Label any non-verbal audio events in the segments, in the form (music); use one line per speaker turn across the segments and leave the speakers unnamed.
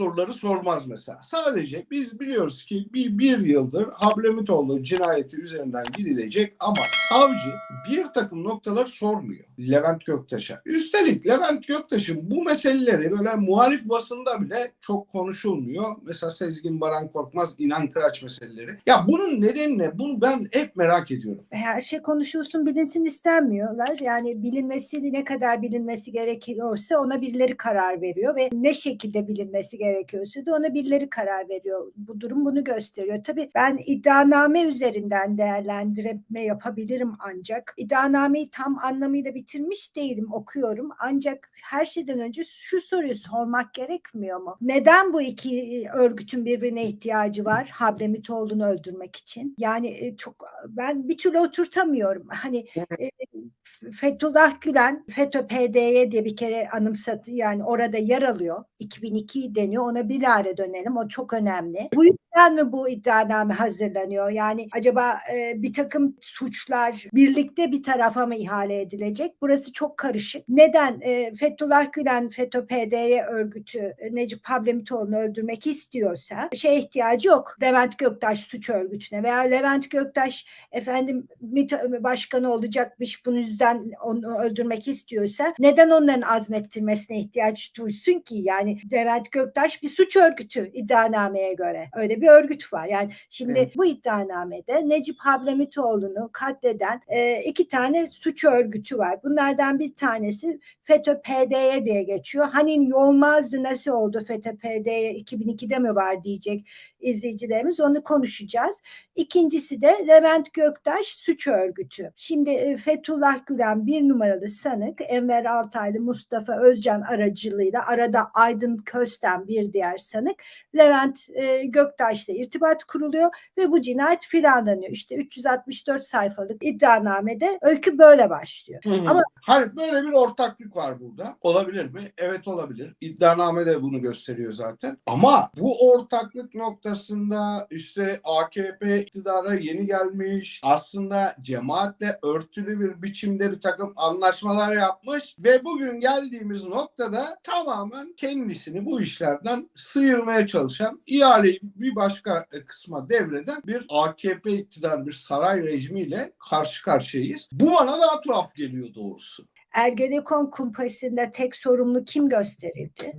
soruları sormaz mesela? Sadece biz biliyoruz ki bir, bir yıldır Hablemitoğlu cinayeti üzerinden gidilecek ama savcı bir takım noktalar sormuyor Levent Göktaş'a. Üstelik Levent Göktaş'ın bu meseleleri böyle muhalif basında bile çok konuşulmuyor. Mesela Sezgin Baran Korkmaz, İnan Kıraç meseleleri. Ya bunun nedeni ne? Bunu ben hep merak ediyorum.
her şey konuşulsun bilinsin istenmiyorlar. Yani bilinmesi ne kadar bilinmesi gerekiyorsa ona birileri karar veriyor ve ne şekilde bilinmesi gerekiyorsa da ona birileri karar veriyor. Bu durum bunu gösteriyor. Tabii ben iddianame üzerinden değerlendirme yapabilirim ancak iddianameyi tam anlamıyla bitirmiş değilim okuyorum. Ancak her şeyden önce şu soruyu sormak gerekmiyor mu? Neden bu iki örgütün birbirine ihtiyacı var? Hablemitoğlu'nu öldürmek için. Yani e, çok ben bir türlü oturtamıyorum. Hani e, Fethullah Gülen FETÖ PD'ye diye bir kere anımsat yani orada yer alıyor. 2002 deniyor. Ona bir ara dönelim. O çok önemli. Bu yüzden mi bu iddianame hazırlanıyor? Yani acaba e, bir takım suçlar birlikte bir tarafa mı ihale edilecek? Burası çok karışık. Neden e, Fethullah Gülen FETÖ PD'ye örgütü e, Necip Hablemitoğlu'nu öldürmek istiyorsa şey ihtiyacı yok. Levent Göktaş suç örgütüne veya Levent Göktaş efendim MİT başkanı olacakmış bunun yüzden onu öldürmek istiyorsa neden onların azmettirmesine ihtiyaç duysun ki? Yani Levent Göktaş bir suç örgütü iddianameye göre. Öyle bir örgüt var. Yani şimdi
Evet.
bu iddianamede Necip Hablemitoğlu'nu katleden e, iki tane suç örgütü var. Bunlardan bir tanesi FETÖ PD'ye diye geçiyor. Hani Yolmaz'dı nasıl oldu FETÖ PD'ye 2002'de mi var diyecek izleyicilerimiz onu konuşacağız. İkincisi de Levent Göktaş suç örgütü. Şimdi e, Fethullah Gülen bir numaralı sanık Enver Altaylı Mustafa Özcan aracılığıyla arada Aydın Kösten bir diğer sanık Levent e, Göktaş'la irtibat kuruluyor ve bu cinayet planlanıyor. İşte 364 sayfalık iddianamede öykü böyle başlıyor. Ama-
Hayır böyle bir ortaklık var burada. Olabilir mi? Evet olabilir. İddianame de bunu gösteriyor zaten. Ama bu ortaklık noktasında işte AKP iktidara yeni gelmiş. Aslında cemaatle örtülü bir biçimde bir takım anlaşmalar yapmış ve bugün geldiğimiz noktada tamamen kendisini bu işlerden sıyırmaya çalışan ihaleyi bir başka kısma devreden bir AKP iktidar bir saray rejimiyle karşı karşıyayız. Bu bana daha tuhaf geliyor doğrusu.
Ergenekon kumpasında tek sorumlu kim gösterildi?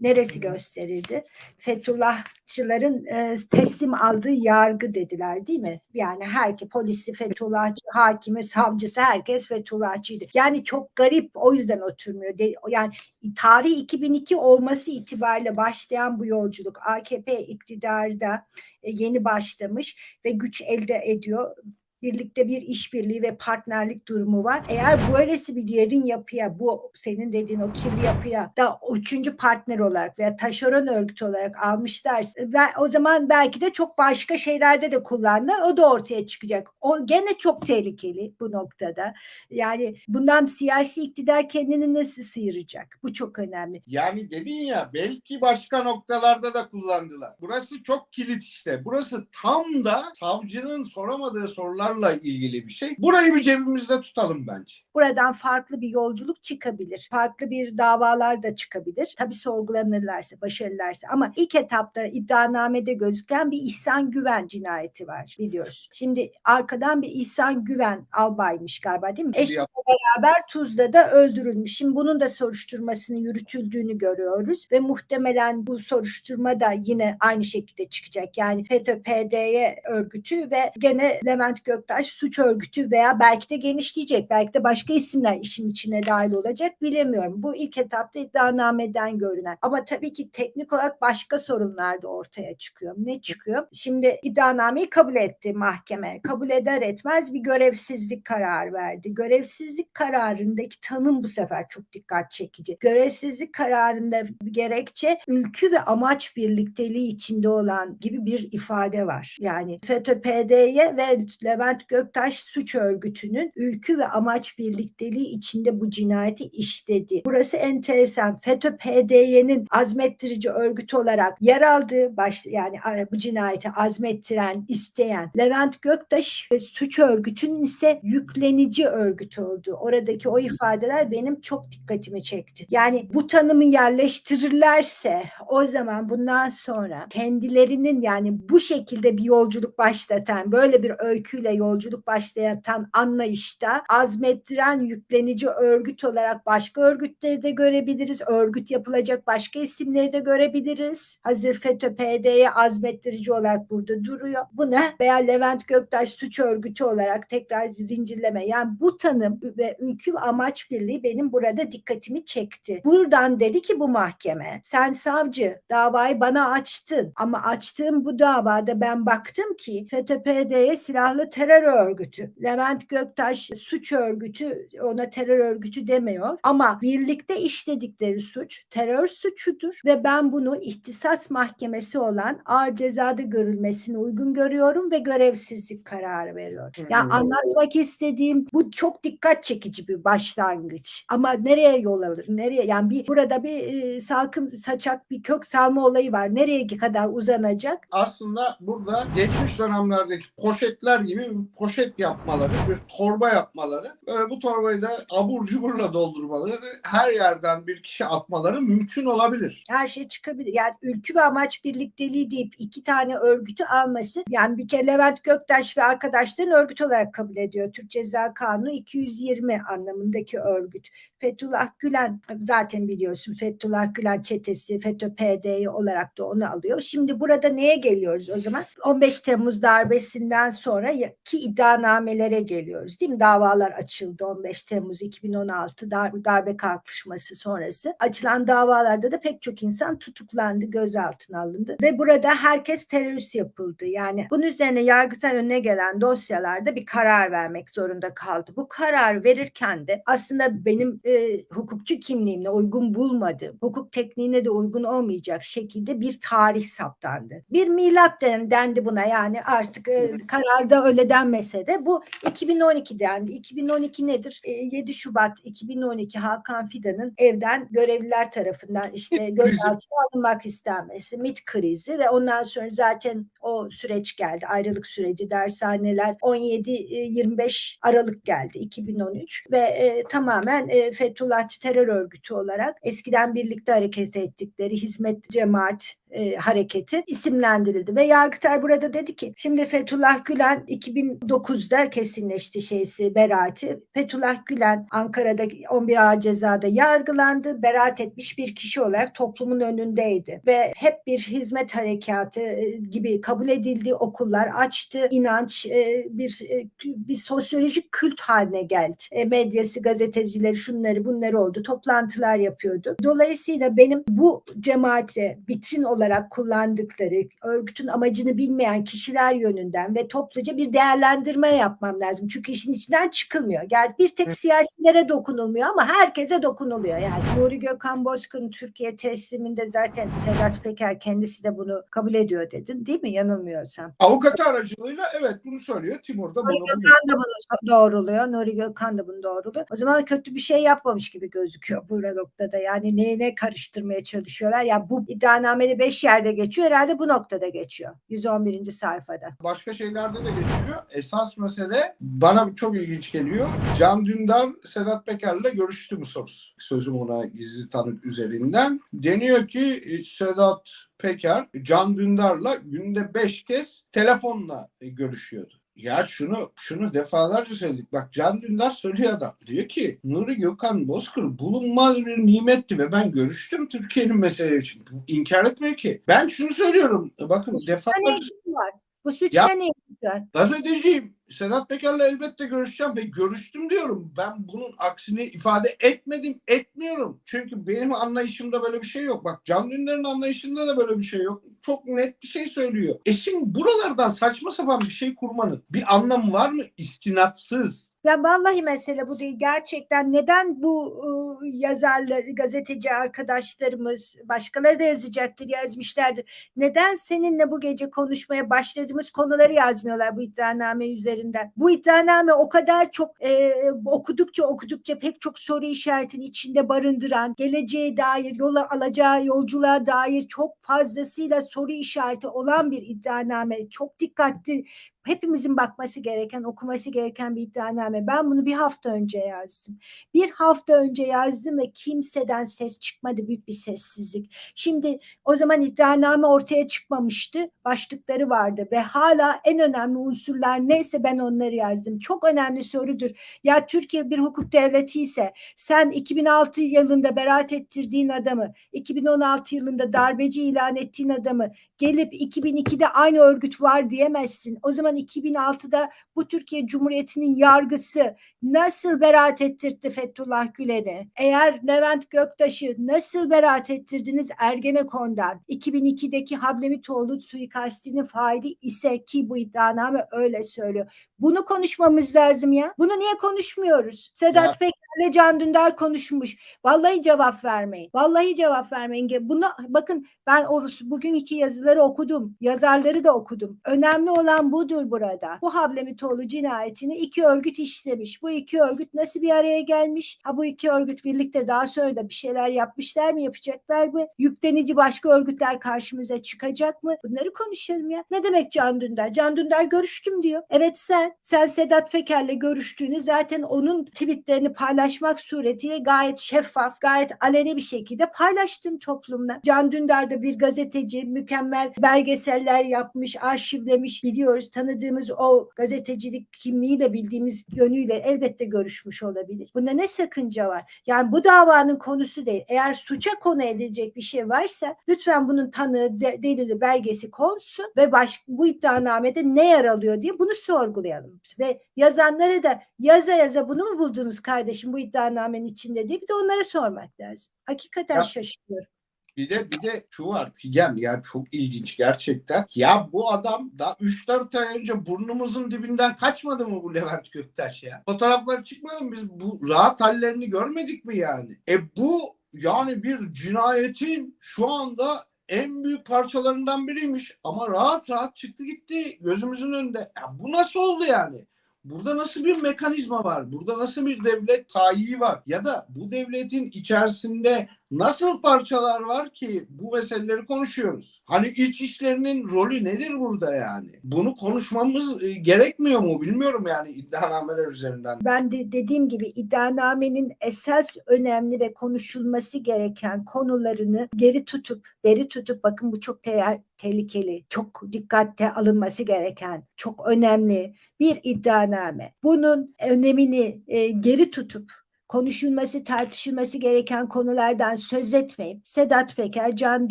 Neresi gösterildi? Fethullahçıların e, teslim aldığı yargı dediler değil mi? Yani herkes polisi Fethullahçı, hakimi, savcısı herkes Fethullahçıydı. Yani çok garip o yüzden oturmuyor. De- Yani tarih 2002 olması itibariyle başlayan bu yolculuk AKP iktidarda e, yeni başlamış ve güç elde ediyor birlikte bir işbirliği ve partnerlik durumu var. Eğer böylesi bir yerin yapıya, bu senin dediğin o kirli yapıya da üçüncü partner olarak veya taşeron örgüt olarak almışlarsa o zaman belki de çok başka şeylerde de kullanırlar. O da ortaya çıkacak. O gene çok tehlikeli bu noktada. Yani bundan siyasi iktidar kendini nasıl sıyıracak? Bu çok önemli.
Yani dedin ya belki başka noktalarda da kullandılar. Burası çok kilit işte. Burası tam da savcının soramadığı sorularla ilgili bir şey. Burayı bir cebimizde tutalım bence.
Buradan farklı bir yolculuk çıkabilir. Farklı bir davalar da çıkabilir. Tabii sorgulanırlarsa, başarılarsa. Ama ilk etapta iddianamede gözüken bir İhsan Güven cinayeti var biliyorsun. Şimdi arkadan bir İhsan Güven albaymış galiba değil mi? Eşiyle beraber Tuzla'da öldürülmüş. Şimdi bunun da soruşturmasının yürütüldüğünü görüyoruz ve muhtemelen bu soruşturma da yine aynı şekilde çıkacak. Yani FETÖ PDY örgütü ve gene Levent Göktaş suç örgütü veya belki de genişleyecek. Belki de başka isimler işin içine dahil olacak bilemiyorum. Bu ilk etapta iddianameden görünen. Ama tabii ki teknik olarak başka sorunlar da ortaya çıkıyor. Ne çıkıyor? Şimdi iddianameyi kabul etti mahkeme. Kabul eder etmez bir görevsizlik kararı verdi. Görevsizlik kararındaki tanım bu sefer çok dikkat çekici. Görevsizlik kararında gerekçe ülkü ve amaç birlikteliği içinde olan gibi bir ifade var. Yani FETÖ PDY ve Levent Göktaş suç örgütünün ülkü ve amaç birlikteliği içinde bu cinayeti işledi. Burası enteresan. FETÖ PDY'nin azmettirici örgüt olarak yer aldığı baş, yani bu cinayeti azmettiren, isteyen Levent Göktaş ve suç örgütünün ise yüklenici örgüt olduğu. Oradaki o ifadeler benim çok dikkatimi çekti. Yani bu tanımı yerleştirirlerse o zaman bundan sonra kendilerinin yani bu şekilde bir yolculuk başlatan, böyle bir öyküyle yolculuk başlatan anlayışta azmettiren yüklenici örgüt olarak başka örgütleri de görebiliriz. Örgüt yapılacak başka isimleri de görebiliriz. Hazır FETÖ PD'ye azmettirici olarak burada duruyor. Bu ne? Veya Levent Göktaş suç örgütü olarak tekrar zincirleme. Yani bu tanım ve ülkü amaç birliği benim burada dikkatimi çekti. Buradan dedi ki bu mahkeme sen savcı davayı bana açtın ama açtığım bu davada ben baktım ki FETÖ-PD'ye silahlı terör örgütü, Levent Göktaş suç örgütü ona terör örgütü demiyor ama birlikte işledikleri suç terör suçudur ve ben bunu ihtisas mahkemesi olan ağır cezada görülmesini uygun görüyorum ve görevsizlik kararı veriyorum. Yani
Hmm.
anlatmak istediğim bu çok dikkat çekici bir başlangıç. Ama nereye yol alır? Nereye? Yani bir burada bir e, salkım saçak bir kök salma olayı var. Nereye kadar uzanacak?
aslında burada geçmiş dönemlerdeki poşetler gibi bir poşet yapmaları, bir torba yapmaları, e, bu torbayı da abur cuburla doldurmaları, her yerden bir kişi atmaları mümkün olabilir.
Her şey çıkabilir. Yani ülkü ve amaç birlikteliği deyip iki tane örgütü alması yani bir kere Levent Göktaş ve arkadaşların örgüt olarak kabul ediyor. Türk Ceza Kanunu 220 anlamındaki örgüt. Fethullah Gülen zaten biliyorsun Fethullah Gülen çetesi FETÖ PD'yi olarak da onu alıyor. Şimdi burada neye geliyoruz o zaman? 15 Temmuz darbesinden sonra ki iddianamelere geliyoruz değil mi? Davalar açıldı 15 Temmuz 2016 dar- darbe kalkışması sonrası. Açılan davalarda da pek çok insan tutuklandı, gözaltına alındı ve burada herkes terörist yapıldı. Yani bunun üzerine Yargıtay önüne gelen dosyalarda bir karar vermek zorunda kaldı. Bu karar verirken de aslında benim e, hukukçu kimliğimle uygun bulmadığım, hukuk tekniğine de uygun olmayacak şekilde bir tarih saptandı. Bir milat den- dendi buna yani artık e, kararda öyle denmese de bu 2012 dendi. 2012 nedir? E, 7 Şubat 2012 Hakan Fidan'ın evden görevliler tarafından (laughs) işte gözaltına alınmak istenmesi, MIT krizi ve ondan sonra zaten o süreç geldi. Ayrılık süreci, dershaneler 17-25 Aralık geldi 2013 ve e, tamamen e, Fethullahçı terör örgütü olarak eskiden birlikte hareket ettikleri hizmet cemaat e, hareketi isimlendirildi ve Yargıtay burada dedi ki şimdi Fethullah Gülen 2009'da kesinleşti şeysi beraati. Fethullah Gülen Ankara'da 11 ağır cezada yargılandı. Beraat etmiş bir kişi olarak toplumun önündeydi ve hep bir hizmet harekatı e, gibi kabul edildi. Okullar açtı. inanç e, bir e, bir sosyolojik kült haline geldi. E, medyası, gazetecileri, şunları bunları oldu. Toplantılar yapıyordu. Dolayısıyla benim bu cemaate vitrin olarak kullandıkları örgütün amacını bilmeyen kişiler yönünden ve topluca bir değerlendirme yapmam lazım. Çünkü işin içinden çıkılmıyor. Yani bir tek siyasilere dokunulmuyor ama herkese dokunuluyor. Yani Nuri Gökhan Bozkır'ın Türkiye tesliminde zaten Sedat Peker kendisi de bunu kabul ediyor dedin değil mi? Yanılmıyorsam.
Avukatı aracılığıyla evet bunu söylüyor. Timur da bunu
Nuri. Gökhan da bunu doğruluyor. Nuri Gökhan da bunu doğruluyor. O zaman kötü bir şey yapmamış gibi gözüküyor bu noktada. Yani neyine karıştırmaya çalışıyorlar. Yani bu iddianamede 5 yerde geçiyor. Herhalde bu noktada geçiyor. 111. sayfada.
Başka şeylerde de geçiyor. Esas mesele bana çok ilginç geliyor. Can Dündar Sedat Peker'le görüştü mü sorusu. Sözüm ona gizli tanık üzerinden. Deniyor ki e, Sedat Peker Can Dündar'la günde beş kez telefonla e, görüşüyordu. Ya şunu şunu defalarca söyledik. Bak Can Dündar söylüyor adam. Diyor ki Nuri Gökhan Bozkır bulunmaz bir nimetti ve ben görüştüm Türkiye'nin meseleleri için. Bu inkar etmiyor ki. Ben şunu söylüyorum. Bakın
Ne
defalarca
ilgisi var? Bu suçla ne var?
Gazeteciyim. Sedat Peker'le elbette görüşeceğim ve görüştüm diyorum. Ben bunun aksini ifade etmedim, etmiyorum. Çünkü benim anlayışımda böyle bir şey yok. Bak Can Dündar'ın anlayışında da böyle bir şey yok. Çok net bir şey söylüyor. E şimdi buralardan saçma sapan bir şey kurmanın bir anlamı var mı? İstinatsız.
Ya vallahi mesele bu değil. Gerçekten neden bu ıı, yazarlar, gazeteci arkadaşlarımız, başkaları da yazacaktır, yazmışlardır. Neden seninle bu gece konuşmaya başladığımız konuları yazmıyorlar bu iddianame üzerinden? Üzerinden. Bu iddianame o kadar çok e, okudukça okudukça pek çok soru işaretini içinde barındıran, geleceğe dair, yola alacağı yolculuğa dair çok fazlasıyla soru işareti olan bir iddianame. Çok dikkatli hepimizin bakması gereken, okuması gereken bir iddianame. Ben bunu bir hafta önce yazdım. Bir hafta önce yazdım ve kimseden ses çıkmadı. Büyük bir sessizlik. Şimdi o zaman iddianame ortaya çıkmamıştı. Başlıkları vardı ve hala en önemli unsurlar neyse ben onları yazdım. Çok önemli sorudur. Ya Türkiye bir hukuk devleti ise sen 2006 yılında beraat ettirdiğin adamı, 2016 yılında darbeci ilan ettiğin adamı gelip 2002'de aynı örgüt var diyemezsin. O zaman 2006'da bu Türkiye Cumhuriyeti'nin yargısı nasıl beraat ettirdi Fethullah Gülen'i? Eğer Levent Göktaş'ı nasıl beraat ettirdiniz Ergenekon'dan? 2002'deki Hablemitoğlu suikastinin faili ise ki bu iddianame öyle söylüyor. Bunu konuşmamız lazım ya. Bunu niye konuşmuyoruz? Sedat
Ya-
Peker'le Can Dündar konuşmuş. Vallahi cevap vermeyin. Vallahi cevap vermeyin. Bunu bakın ben o bugün iki yazıları okudum. Yazarları da okudum. Önemli olan budur burada. Bu Hablemitoğlu cinayetini iki örgüt işlemiş. Bu iki örgüt nasıl bir araya gelmiş? Ha bu iki örgüt birlikte daha sonra da bir şeyler yapmışlar mı? Yapacaklar mı? Yüklenici başka örgütler karşımıza çıkacak mı? Bunları konuşalım ya. Ne demek Can Dündar? Can Dündar görüştüm diyor. Evet sen. Sen Sedat Peker'le görüştüğünü zaten onun tweetlerini paylaşmak suretiyle gayet şeffaf, gayet aleni bir şekilde paylaştın toplumla. Can Dündar da bir gazeteci, mükemmel belgeseller yapmış, arşivlemiş, biliyoruz. Tanıdığımız o gazetecilik kimliğiyle bildiğimiz yönüyle elbette görüşmüş olabilir. Bunda ne sakınca var? Yani bu davanın konusu değil. Eğer suça konu edilecek bir şey varsa lütfen bunun tanığı, de- delili, belgesi konsun ve baş, bu iddianamede ne yer alıyor diye bunu sorgulayalım. Ve yazanlara da yaza yaza bunu mu buldunuz kardeşim bu iddianamenin içinde diye bir de onlara sormak lazım. Hakikaten
Ya-
şaşırıyorum.
Bir de bir de şu var Figen ya çok ilginç gerçekten. Ya bu adam da 3-4 ay önce burnumuzun dibinden kaçmadı mı bu Levent Göktaş ya? Fotoğrafları çıkmadı mı biz bu rahat hallerini görmedik mi yani? E bu yani bir cinayetin şu anda en büyük parçalarından biriymiş ama rahat rahat çıktı gitti gözümüzün önünde. Ya bu nasıl oldu yani? Burada nasıl bir mekanizma var? Burada nasıl bir devlet tayiği var? Ya da bu devletin içerisinde nasıl parçalar var ki bu meseleleri konuşuyoruz? Hani iç işlerinin rolü nedir burada yani? Bunu konuşmamız e, gerekmiyor mu bilmiyorum yani iddianameler üzerinden.
Ben de dediğim gibi iddianamenin esas önemli ve konuşulması gereken konularını geri tutup, beri tutup bakın bu çok te- tehlikeli, çok dikkatte alınması gereken, çok önemli bir iddianame. Bunun önemini e, geri tutup konuşulması, tartışılması gereken konulardan söz etmeyip Sedat Peker, Can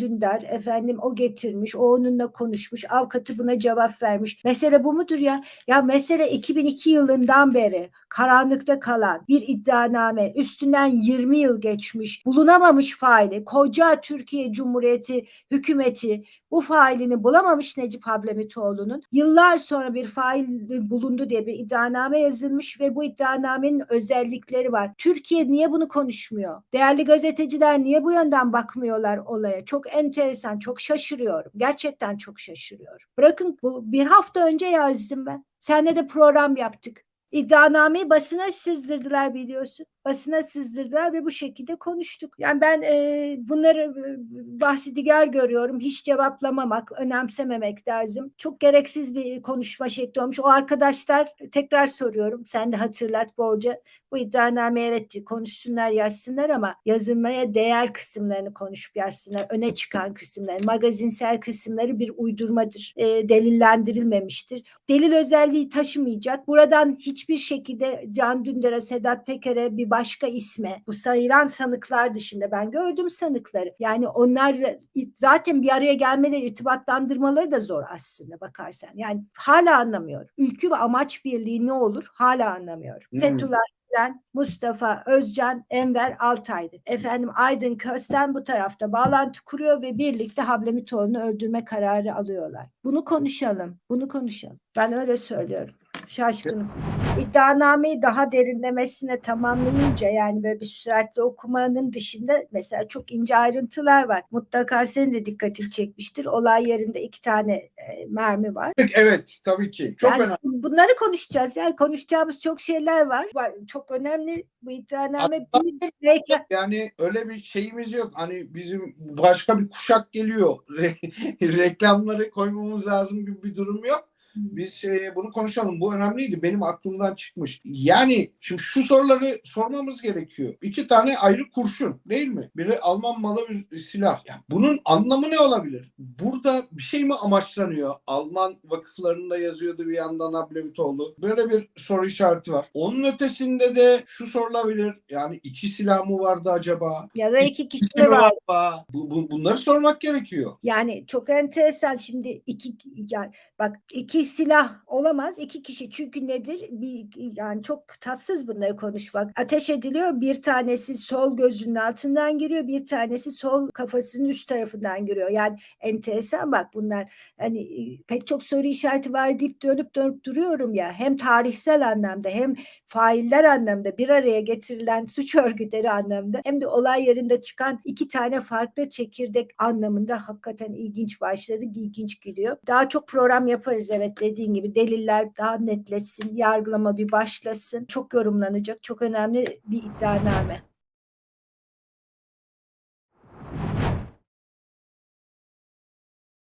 Dündar efendim o getirmiş, o onunla konuşmuş, avukatı buna cevap vermiş. Mesele bu mudur ya? Ya mesele 2002 yılından beri karanlıkta kalan bir iddianame, üstünden 20 yıl geçmiş, bulunamamış faili, koca Türkiye Cumhuriyeti hükümeti bu failini bulamamış Necip Hablemitoğlu'nun. Yıllar sonra bir fail bulundu diye bir iddianame yazılmış ve bu iddianamenin özellikleri var. Türkiye niye bunu konuşmuyor? Değerli gazeteciler niye bu yönden bakmıyorlar olaya? Çok enteresan, çok şaşırıyorum. Gerçekten çok şaşırıyorum. Bırakın bu bir hafta önce yazdım ben. Seninle de program yaptık. İddianameyi basına sızdırdılar biliyorsun. Basına sızdırdılar ve bu şekilde konuştuk. Yani ben e, bunları e, bahsedigar görüyorum. Hiç cevaplamamak, önemsememek lazım. Çok gereksiz bir konuşma şekli olmuş. O arkadaşlar tekrar soruyorum. Sen de hatırlat bolca. Bu iddianame evet konuşsunlar yazsınlar ama yazılmaya değer kısımlarını konuşup yazsınlar. Öne çıkan kısımları, magazinsel kısımları bir uydurmadır. E, delillendirilmemiştir. Delil özelliği taşımayacak. Buradan hiçbir şekilde Can Dündar'a, Sedat Peker'e bir başka isme bu sayılan sanıklar dışında ben gördüm sanıkları. Yani onlar zaten bir araya gelmeleri, irtibatlandırmaları da zor aslında bakarsan. Yani hala anlamıyorum. Ülkü ve amaç birliği ne olur? Hala anlamıyorum.
Hmm.
Fethullah Mustafa Özcan, Enver Altaylı. Efendim Aydın Kösten bu tarafta bağlantı kuruyor ve birlikte Hablemitoğlu'nu öldürme kararı alıyorlar. Bunu konuşalım. Bunu konuşalım. Ben öyle söylüyorum. Şaşkınım. İddianameyi daha derinlemesine tamamlayınca yani böyle bir süratle okumanın dışında mesela çok ince ayrıntılar var. Mutlaka senin de dikkatini çekmiştir. Olay yerinde iki tane e, mermi var.
Evet tabii ki. Çok
yani
önemli.
bunları konuşacağız. Yani konuşacağımız çok şeyler var. Çok önemli bu iddianame. Bir, belki
Yani öyle bir şeyimiz yok. Hani bizim başka bir kuşak geliyor. (laughs) Re- Reklamları koymamız lazım gibi bir durum yok. Biz e, bunu konuşalım. Bu önemliydi. Benim aklımdan çıkmış. Yani şimdi şu soruları sormamız gerekiyor. İki tane ayrı kurşun değil mi? Biri Alman malı bir silah. Ya bunun anlamı ne olabilir? Burada bir şey mi amaçlanıyor? Alman vakıflarında yazıyordu bir yandan Ablemitoğlu. Böyle bir soru işareti var. Onun ötesinde de şu sorulabilir. Yani iki silah mı vardı acaba?
ya da iki kişi
mi
var.
var? Bu, bu- bunları sormak gerekiyor.
Yani çok enteresan şimdi iki yani bak iki silah olamaz iki kişi. Çünkü nedir? Bir yani çok tatsız bunları konuşmak. Ateş ediliyor bir tanesi sol gözünün altından giriyor bir tanesi sol kafasının üst tarafından giriyor. Yani enteresan bak bunlar. Hani e, pek çok soru işareti var deyip dönüp dönüp duruyorum ya. Hem tarihsel anlamda hem failler anlamda bir araya getirilen suç (laughs) örgütleri anlamda hem de olay yerinde çıkan iki tane farklı çekirdek anlamında hakikaten ilginç başladı, ilginç gidiyor. Daha çok program yaparız evet dediğin gibi deliller daha netleşsin, yargılama bir başlasın. Çok yorumlanacak, çok önemli bir iddianame.